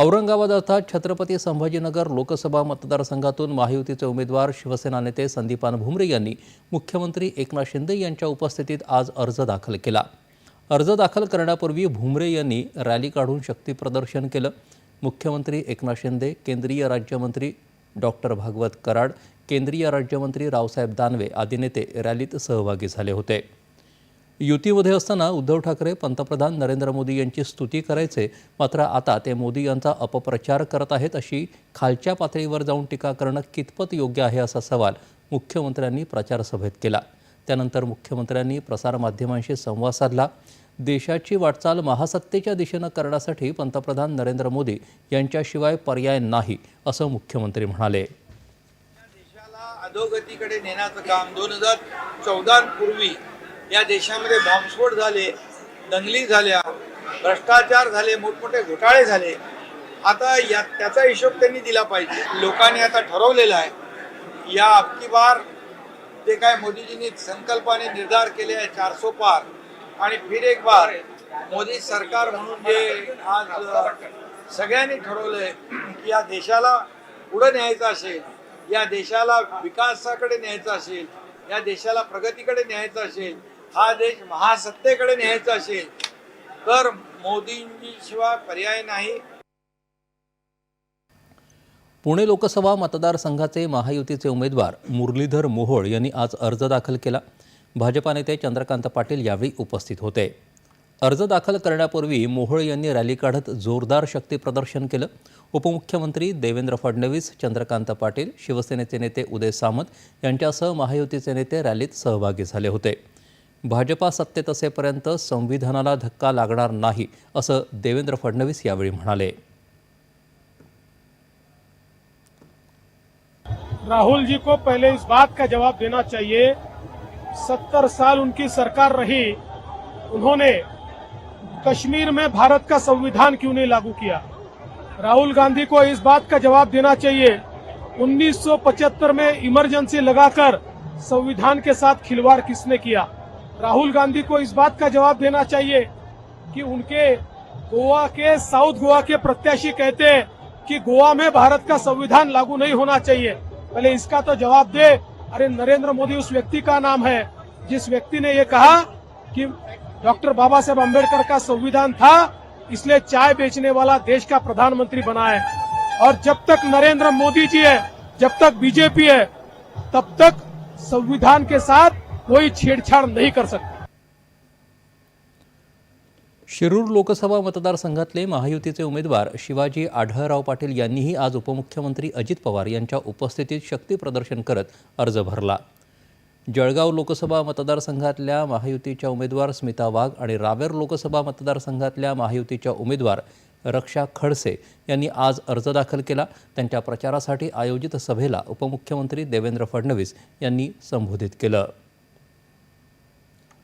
औरंगाबाद अर्थात छत्रपती संभाजीनगर लोकसभा मतदारसंघातून महायुतीचे उमेदवार शिवसेना नेते संदीपान भुमरे यांनी मुख्यमंत्री एकनाथ शिंदे यांच्या उपस्थितीत आज अर्ज दाखल केला. अर्ज दाखल करण्यापूर्वी भुमरे यांनी रॅली काढून शक्तीप्रदर्शन केलं. मुख्यमंत्री एकनाथ शिंदे केंद्रीय राज्यमंत्री डॉक्टर भागवत कराड केंद्रीय राज्यमंत्री रावसाहेब दानवे आदी नेते रॅलीत सहभागी झाले होते. युतीमध्ये असताना उद्धव ठाकरे पंतप्रधान नरेंद्र मोदी यांची स्तुती करायचे मात्र आता ते मोदी यांचा अपप्रचार करत आहेत अशी खालच्या पातळीवर जाऊन टीका करणं कितपत योग्य आहे असा सवाल मुख्यमंत्र्यांनी प्रचारसभेत केला. त्यानंतर मुख्यमंत्र्यांनी प्रसारमाध्यमांशी संवाद साधला. देशाची वाटचाल महासत्तेच्या दिशेनं करण्यासाठी पंतप्रधान नरेंद्र मोदी यांच्याशिवाय पर्याय नाही असं मुख्यमंत्री म्हणाले. देशाला अधोगतीकडे नेण्याचं काम दोन हजार चौदा पूर्वी या देशामध्ये बॉम्बस्फोट झाले दंगली झाल्या भ्रष्टाचार झाले मोठमोठे घोटाळे झाले. आता या त्याचा हिशोब त्यांनी दिला पाहिजे. लोकांनी आता ठरवलेला आहे. या अबकी बार जे काय मोदीजींनी संकल्पाने निर्धार केले आहे चारसो पार. आणि फिर एक बार मोदी सरकार म्हणून जे आज सगळ्यांनी ठरवलंय की या देशाला पुढे न्यायचं असेल या देशाला विकासाकडे न्यायचं असेल या देशाला प्रगतीकडे न्यायचं असेल हा देश महासत्तेकडे न्यायचा असेल तर मोदींची शिवाय पर्याय नाही. पुणे लोकसभा मतदारसंघाचे महायुतीचे उमेदवार मुरलीधर मोहोळ यांनी आज अर्ज दाखल केला. भाजपा नेते चंद्रकांत पाटील यावेळी उपस्थित होते. अर्ज दाखल करण्यापूर्वी मोहोळ यांनी रॅली काढत जोरदार शक्तीप्रदर्शन केलं. उपमुख्यमंत्री देवेंद्र फडणवीस चंद्रकांत पाटील शिवसेनेचे नेते उदय सामंत यांच्यासह महायुतीचे नेते रॅलीत सहभागी झाले होते. भाजपा सत्तेत असेपर्यंत संविधानाला धक्का लागणार नाही, असं देवेंद्र फडणवीस यावेळी म्हणाले. राहुल जी को पहले इस बात का जवाब देना चाहिए। सत्तर साल उनकी सरकार रही, उन्होंने कश्मीर में भारत का संविधान क्यों नहीं लागू किया? राहुल गांधी को इस बात का जवाब देना चाहिए। 1975 में इमरजेंसी लगाकर संविधान के साथ खिलवाड़ किसने किया? राहुल गांधी को इस बात का जवाब देना चाहिए कि उनके गोवा के, साउथ गोवा के प्रत्याशी कहते हैं कि गोवा में भारत का संविधान लागू नहीं होना चाहिए। पहले इसका तो जवाब दे। अरे नरेंद्र मोदी उस व्यक्ति का नाम है, जिस व्यक्ति ने ये कहा कि डॉक्टर बाबा साहेब अंबेडकर का संविधान था, इसलिए चाय बेचने वाला देश का प्रधानमंत्री बना है। और जब तक नरेंद्र मोदी जी है, जब तक बीजेपी है, तब तक संविधान के साथ कोई छेड़छाड़ नहीं कर सकता। शिरूर लोकसभा मतदारसंघातले महायुतीचे उमेदवार शिवाजी आढळराव पाटील यांनीही आज उपमुख्यमंत्री अजित पवार यांच्या उपस्थितीत शक्तीप्रदर्शन करत अर्ज भरला. जळगाव लोकसभा मतदारसंघातल्या महायुतीच्या उमेदवार स्मिता वाघ आणि रावेर लोकसभा मतदारसंघातल्या महायुतीच्या उमेदवार रक्षा खडसे यांनी आज अर्ज दाखल केला. त्यांच्या प्रचारासाठी आयोजित सभेला उपमुख्यमंत्री देवेंद्र फडणवीस यांनी संबोधित केलं.